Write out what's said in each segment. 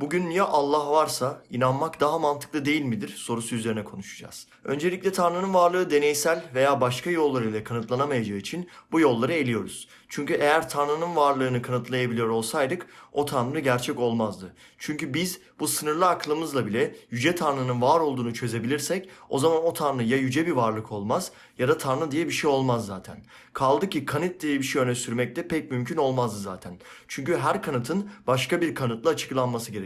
Bugün ya Allah varsa inanmak daha mantıklı değil midir sorusu üzerine konuşacağız. Öncelikle Tanrı'nın varlığı deneysel veya başka yollarıyla kanıtlanamayacağı için bu yolları eliyoruz. Çünkü eğer Tanrı'nın varlığını kanıtlayabiliyor olsaydık o Tanrı gerçek olmazdı. Çünkü biz bu sınırlı aklımızla bile Yüce Tanrı'nın var olduğunu çözebilirsek o zaman o Tanrı ya yüce bir varlık olmaz ya da Tanrı diye bir şey olmaz zaten. Kaldı ki kanıt diye bir şey öne sürmek de pek mümkün olmazdı zaten. Çünkü her kanıtın başka bir kanıtla açıklanması gerekir.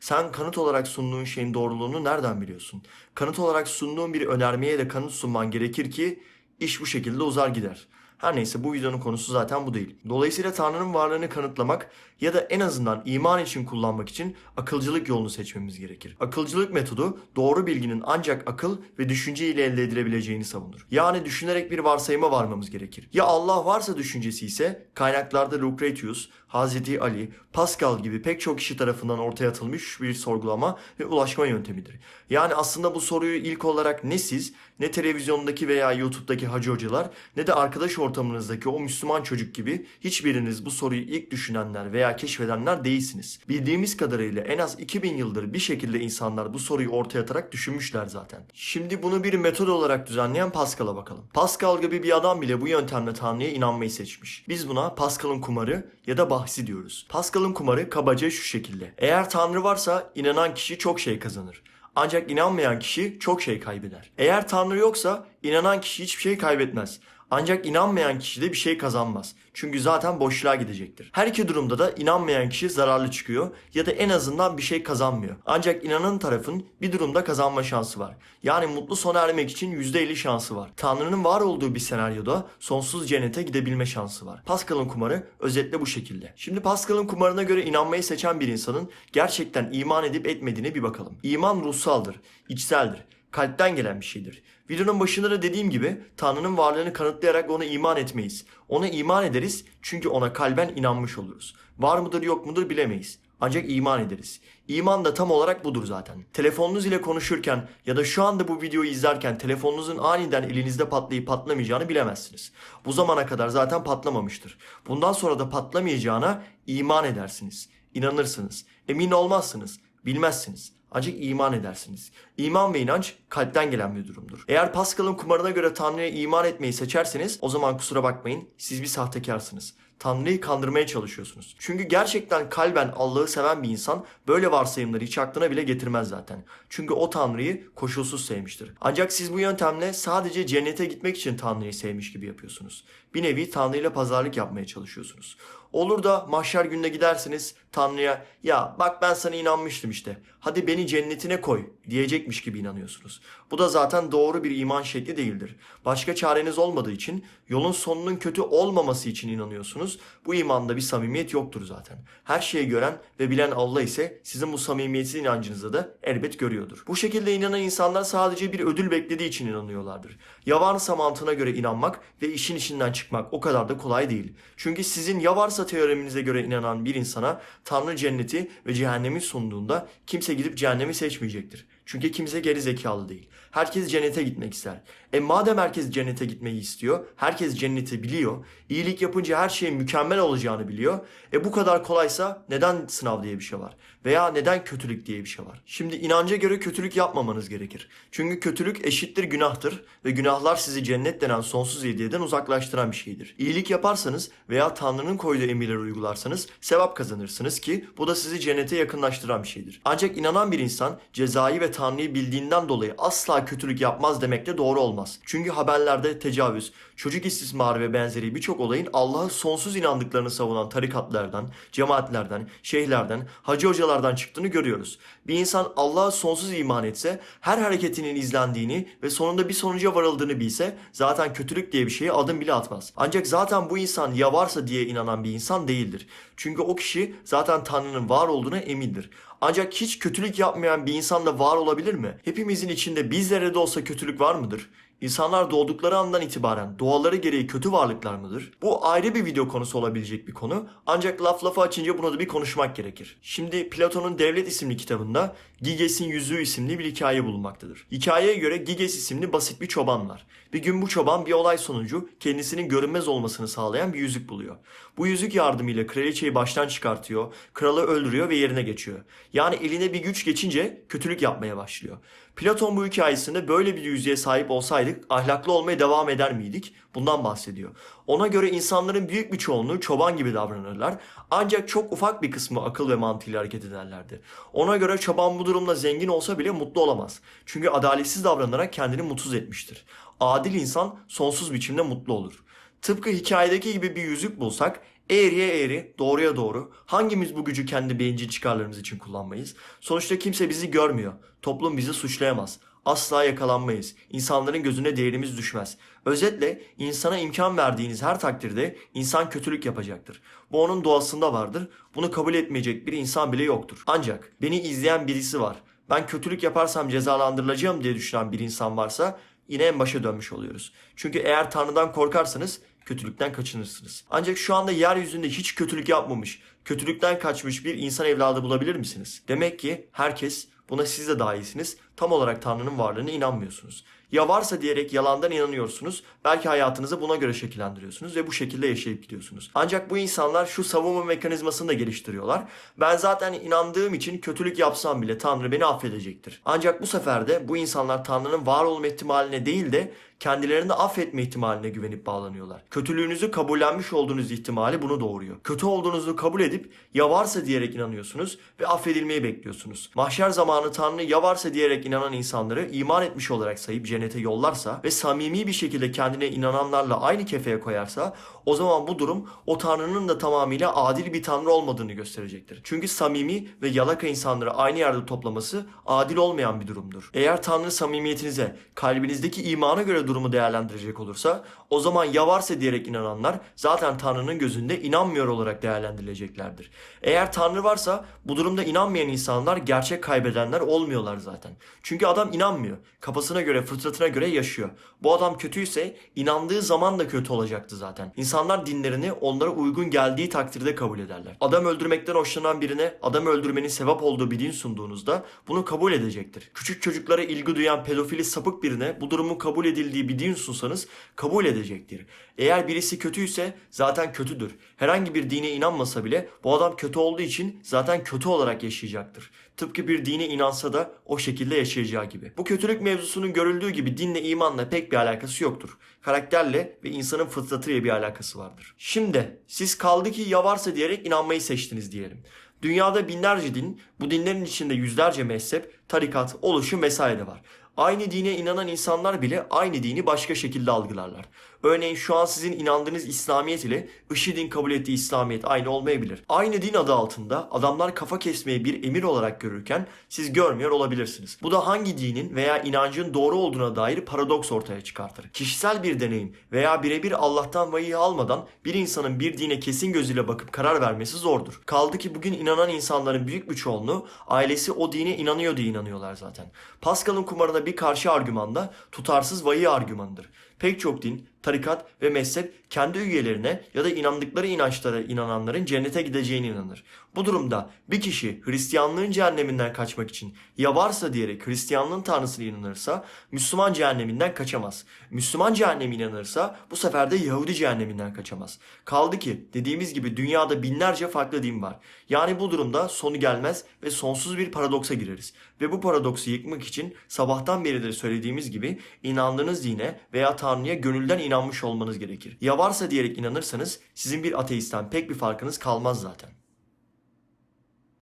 Sen kanıt olarak sunduğun şeyin doğruluğunu nereden biliyorsun? Kanıt olarak sunduğun bir önermeye de kanıt sunman gerekir ki iş bu şekilde uzar gider. Her neyse bu videonun konusu zaten bu değil. Dolayısıyla Tanrı'nın varlığını kanıtlamak ya da en azından iman için kullanmak için akılcılık yolunu seçmemiz gerekir. Akılcılık metodu doğru bilginin ancak akıl ve düşünce ile elde edilebileceğini savunur. Yani düşünerek bir varsayıma varmamız gerekir. Ya Allah varsa düşüncesi ise kaynaklarda Lucretius, Hazreti Ali, Pascal gibi pek çok kişi tarafından ortaya atılmış bir sorgulama ve ulaşma yöntemidir. Yani aslında bu soruyu ilk olarak ne siz, ne televizyondaki veya YouTube'daki hacı hocalar, ne de arkadaş ortamınızdaki o Müslüman çocuk gibi hiçbiriniz bu soruyu ilk düşünenler veya keşfedenler değilsiniz. Bildiğimiz kadarıyla en az 2000 yıldır bir şekilde insanlar bu soruyu ortaya atarak düşünmüşler zaten. Şimdi bunu bir metod olarak düzenleyen Pascal'a bakalım. Pascal gibi bir adam bile bu yöntemle Tanrı'ya inanmayı seçmiş. Biz buna Pascal'ın kumarı ya da bahsi diyoruz. Pascal'ın kumarı kabaca şu şekilde. Eğer Tanrı varsa inanan kişi çok şey kazanır. Ancak inanmayan kişi çok şey kaybeder. Eğer Tanrı yoksa inanan kişi hiçbir şey kaybetmez. Ancak inanmayan kişi de bir şey kazanmaz. Çünkü zaten boşluğa gidecektir. Her iki durumda da inanmayan kişi zararlı çıkıyor ya da en azından bir şey kazanmıyor. Ancak inanan tarafın bir durumda kazanma şansı var. Yani mutlu sona ermek için %50 şansı var. Tanrı'nın var olduğu bir senaryoda sonsuz cennete gidebilme şansı var. Pascal'ın kumarı özetle bu şekilde. Şimdi Pascal'ın kumarına göre inanmayı seçen bir insanın gerçekten iman edip etmediğine bir bakalım. İman ruhsaldır, içseldir kalpten gelen bir şeydir. Videonun başında da dediğim gibi Tanrı'nın varlığını kanıtlayarak ona iman etmeyiz. Ona iman ederiz çünkü ona kalben inanmış oluruz. Var mıdır yok mudur bilemeyiz. Ancak iman ederiz. İman da tam olarak budur zaten. Telefonunuz ile konuşurken ya da şu anda bu videoyu izlerken telefonunuzun aniden elinizde patlayıp patlamayacağını bilemezsiniz. Bu zamana kadar zaten patlamamıştır. Bundan sonra da patlamayacağına iman edersiniz. İnanırsınız. Emin olmazsınız. Bilmezsiniz. Ancak iman edersiniz. İman ve inanç kalpten gelen bir durumdur. Eğer Pascal'ın kumarına göre Tanrı'ya iman etmeyi seçerseniz o zaman kusura bakmayın siz bir sahtekarsınız. Tanrı'yı kandırmaya çalışıyorsunuz. Çünkü gerçekten kalben Allah'ı seven bir insan böyle varsayımları hiç aklına bile getirmez zaten. Çünkü o Tanrı'yı koşulsuz sevmiştir. Ancak siz bu yöntemle sadece cennete gitmek için Tanrı'yı sevmiş gibi yapıyorsunuz. Bir nevi Tanrı ile pazarlık yapmaya çalışıyorsunuz. Olur da mahşer gününe gidersiniz Tanrı'ya ya bak ben sana inanmıştım işte hadi beni cennetine koy diyecekmiş gibi inanıyorsunuz. Bu da zaten doğru bir iman şekli değildir. Başka çareniz olmadığı için yolun sonunun kötü olmaması için inanıyorsunuz. Bu imanda bir samimiyet yoktur zaten. Her şeyi gören ve bilen Allah ise sizin bu samimiyetsiz inancınızı da elbet görüyordur. Bu şekilde inanan insanlar sadece bir ödül beklediği için inanıyorlardır. Ya varsa mantığına göre inanmak ve işin içinden çıkmak o kadar da kolay değil. Çünkü sizin ya varsa teoreminize göre inanan bir insana Tanrı cenneti ve cehennemi sunduğunda kimse gidip cehennemi seçmeyecektir. Çünkü kimse geri zekalı değil. Herkes cennete gitmek ister. E madem herkes cennete gitmeyi istiyor, herkes cenneti biliyor, iyilik yapınca her şeyin mükemmel olacağını biliyor. E bu kadar kolaysa neden sınav diye bir şey var? Veya neden kötülük diye bir şey var? Şimdi inanca göre kötülük yapmamanız gerekir. Çünkü kötülük eşittir günahtır ve günahlar sizi cennet denen sonsuz hediyeden uzaklaştıran bir şeydir. İyilik yaparsanız veya Tanrı'nın koyduğu emirleri uygularsanız sevap kazanırsınız ki bu da sizi cennete yakınlaştıran bir şeydir. Ancak inanan bir insan cezayı ve Tanrı'yı bildiğinden dolayı asla kötülük yapmaz demek de doğru olmaz. Çünkü haberlerde tecavüz, çocuk istismarı ve benzeri birçok olayın Allah'a sonsuz inandıklarını savunan tarikatlardan, cemaatlerden, şeyhlerden, hacı hocalardan çıktığını görüyoruz. Bir insan Allah'a sonsuz iman etse, her hareketinin izlendiğini ve sonunda bir sonuca varıldığını bilse zaten kötülük diye bir şeye adım bile atmaz. Ancak zaten bu insan ya varsa diye inanan bir insan değildir. Çünkü o kişi zaten Tanrı'nın var olduğuna emindir. Ancak hiç kötülük yapmayan bir insan da var olabilir mi? Hepimizin içinde bizlere de olsa kötülük var mıdır? İnsanlar doğdukları andan itibaren doğaları gereği kötü varlıklar mıdır? Bu ayrı bir video konusu olabilecek bir konu. Ancak laf lafı açınca buna da bir konuşmak gerekir. Şimdi Platon'un Devlet isimli kitabında Giges'in Yüzüğü isimli bir hikaye bulunmaktadır. Hikayeye göre Giges isimli basit bir çoban var. Bir gün bu çoban bir olay sonucu kendisinin görünmez olmasını sağlayan bir yüzük buluyor. Bu yüzük yardımıyla kraliçeyi baştan çıkartıyor, kralı öldürüyor ve yerine geçiyor. Yani eline bir güç geçince kötülük yapmaya başlıyor. Platon bu hikayesinde böyle bir yüzüğe sahip olsaydık ahlaklı olmaya devam eder miydik? Bundan bahsediyor. Ona göre insanların büyük bir çoğunluğu çoban gibi davranırlar. Ancak çok ufak bir kısmı akıl ve mantığıyla hareket ederlerdi. Ona göre çoban bu durumda zengin olsa bile mutlu olamaz. Çünkü adaletsiz davranarak kendini mutsuz etmiştir. Adil insan sonsuz biçimde mutlu olur. Tıpkı hikayedeki gibi bir yüzük bulsak eğriye eğri, doğruya doğru. Hangimiz bu gücü kendi bencil çıkarlarımız için kullanmayız? Sonuçta kimse bizi görmüyor. Toplum bizi suçlayamaz. Asla yakalanmayız. İnsanların gözüne değerimiz düşmez. Özetle insana imkan verdiğiniz her takdirde insan kötülük yapacaktır. Bu onun doğasında vardır. Bunu kabul etmeyecek bir insan bile yoktur. Ancak beni izleyen birisi var. Ben kötülük yaparsam cezalandırılacağım diye düşünen bir insan varsa yine en başa dönmüş oluyoruz. Çünkü eğer Tanrı'dan korkarsanız kötülükten kaçınırsınız. Ancak şu anda yeryüzünde hiç kötülük yapmamış, kötülükten kaçmış bir insan evladı bulabilir misiniz? Demek ki herkes buna siz de dahilsiniz. Tam olarak Tanrı'nın varlığına inanmıyorsunuz. Ya varsa diyerek yalandan inanıyorsunuz. Belki hayatınızı buna göre şekillendiriyorsunuz ve bu şekilde yaşayıp gidiyorsunuz. Ancak bu insanlar şu savunma mekanizmasını da geliştiriyorlar. Ben zaten inandığım için kötülük yapsam bile Tanrı beni affedecektir. Ancak bu sefer de bu insanlar Tanrı'nın var olma ihtimaline değil de kendilerini affetme ihtimaline güvenip bağlanıyorlar. Kötülüğünüzü kabullenmiş olduğunuz ihtimali bunu doğuruyor. Kötü olduğunuzu kabul edip ya varsa diyerek inanıyorsunuz ve affedilmeyi bekliyorsunuz. Mahşer zamanı Tanrı ya varsa diyerek inanan insanları iman etmiş olarak sayıp cennete yollarsa ve samimi bir şekilde kendine inananlarla aynı kefeye koyarsa o zaman bu durum o Tanrı'nın da tamamıyla adil bir Tanrı olmadığını gösterecektir. Çünkü samimi ve yalaka insanları aynı yerde toplaması adil olmayan bir durumdur. Eğer Tanrı samimiyetinize, kalbinizdeki imana göre durumu değerlendirecek olursa o zaman ya varsa diyerek inananlar zaten Tanrı'nın gözünde inanmıyor olarak değerlendirileceklerdir. Eğer Tanrı varsa bu durumda inanmayan insanlar gerçek kaybedenler olmuyorlar zaten. Çünkü adam inanmıyor. Kafasına göre, fıtratına göre yaşıyor. Bu adam kötüyse inandığı zaman da kötü olacaktı zaten. İnsanlar dinlerini onlara uygun geldiği takdirde kabul ederler. Adam öldürmekten hoşlanan birine adam öldürmenin sevap olduğu bir din sunduğunuzda bunu kabul edecektir. Küçük çocuklara ilgi duyan pedofili sapık birine bu durumun kabul edildiği bir din sunsanız kabul edecektir. Eğer birisi kötüyse zaten kötüdür. Herhangi bir dine inanmasa bile bu adam kötü olduğu için zaten kötü olarak yaşayacaktır. Tıpkı bir dine inansa da o şekilde yaşayacağı gibi. Bu kötülük mevzusunun görüldüğü gibi dinle imanla pek bir alakası yoktur. Karakterle ve insanın fıtratıyla bir alakası vardır. Şimdi siz kaldı ki ya varsa diyerek inanmayı seçtiniz diyelim. Dünyada binlerce din, bu dinlerin içinde yüzlerce mezhep, tarikat, oluşum vesaire var. Aynı dine inanan insanlar bile aynı dini başka şekilde algılarlar. Örneğin şu an sizin inandığınız İslamiyet ile IŞİD'in kabul ettiği İslamiyet aynı olmayabilir. Aynı din adı altında adamlar kafa kesmeyi bir emir olarak görürken siz görmüyor olabilirsiniz. Bu da hangi dinin veya inancın doğru olduğuna dair paradoks ortaya çıkartır. Kişisel bir deneyim veya birebir Allah'tan vahiy almadan bir insanın bir dine kesin gözüyle bakıp karar vermesi zordur. Kaldı ki bugün inanan insanların büyük bir çoğunluğu ailesi o dine inanıyor diye inanıyorlar zaten. Pascal'ın kumarına bir karşı argüman da tutarsız vahiy argümanıdır. Pek çok din, tarikat ve mezhep kendi üyelerine ya da inandıkları inançlara inananların cennete gideceğine inanır. Bu durumda bir kişi Hristiyanlığın cehenneminden kaçmak için ya varsa diyerek Hristiyanlığın tanrısına inanırsa Müslüman cehenneminden kaçamaz. Müslüman cehennemi inanırsa bu sefer de Yahudi cehenneminden kaçamaz. Kaldı ki dediğimiz gibi dünyada binlerce farklı din var. Yani bu durumda sonu gelmez ve sonsuz bir paradoksa gireriz. Ve bu paradoksu yıkmak için sabahtan beridir söylediğimiz gibi inandığınız dine veya Tanrı'ya gönülden inanmış olmanız gerekir. Ya varsa diyerek inanırsanız sizin bir ateistten pek bir farkınız kalmaz zaten.